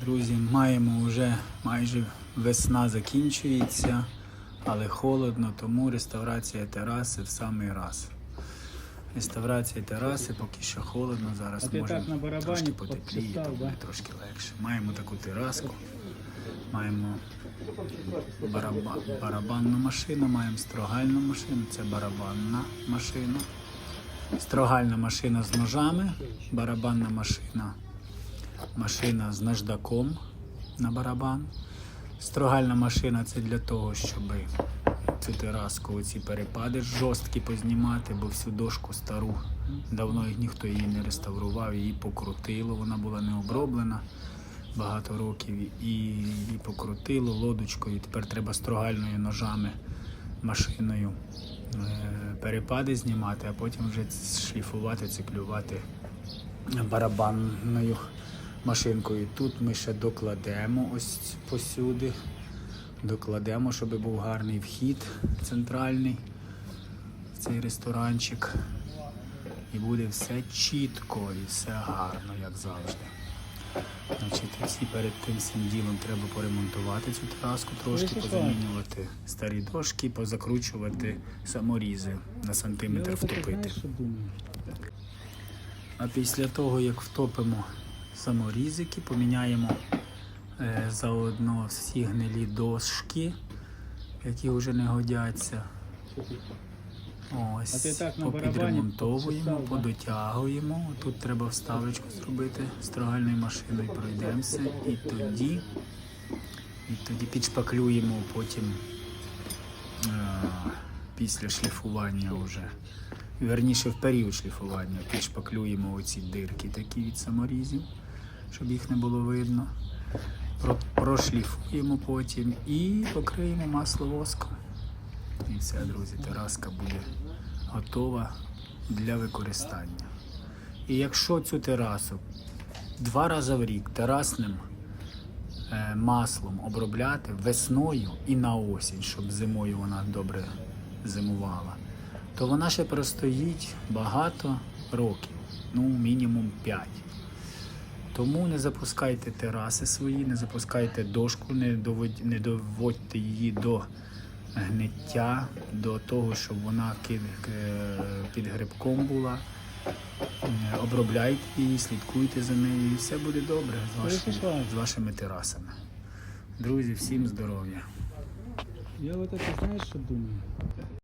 Друзі, маємо вже майже весна закінчується, але холодно, тому реставрація тераси в самий раз. Реставрація тераси поки що холодно, зараз може трошки потепліє, то буде трошки легше. Маємо таку тераску, маємо бараба, барабанну машину, маємо строгальну машину, це барабанна машина. Строгальна машина з ножами, барабанна машина машина з наждаком на барабан. Строгальна машина це для того, щоб цю тераску, оці перепади жорсткі познімати, бо всю дошку стару давно ніхто її не реставрував, її покрутило, вона була не оброблена багато років і її покрутило лодочкою. Тепер треба строгальною ножами, машиною е, перепади знімати, а потім вже шліфувати, циклювати барабанною машинкою. Тут ми ще докладемо ось посюди. Докладемо, щоб був гарний вхід центральний в цей ресторанчик. І буде все чітко і все гарно, як завжди. Значить, всі перед тим всім ділом треба поремонтувати цю тераску, трошки позамінювати старі дошки, позакручувати саморізи на сантиметр втопити. А після того, як втопимо саморізики, поміняємо е, заодно всі гнилі дошки, які вже не годяться. Ось, попідремонтовуємо, подотягуємо. Тут треба вставочку зробити строгальною машиною, пройдемося і тоді, і тоді підшпаклюємо потім е, після шліфування вже. Верніше в період шліфування підшпаклюємо оці дирки такі від саморізів, щоб їх не було видно. Прошліфуємо потім і покриємо масло воском. І все, друзі, тераска буде готова для використання. І якщо цю терасу два рази в рік терасним е, маслом обробляти весною і на осінь, щоб зимою вона добре зимувала, то вона ще простоїть багато років, ну мінімум 5. Тому не запускайте тераси свої, не запускайте дошку, не доводь- не доводьте її до гниття, до того, щоб вона під грибком була. Е, Обробляйте її, слідкуйте за нею, і все буде добре з, вашими, з вашими терасами. Друзі, всім здоров'я! Я вот это знаешь, что думаю?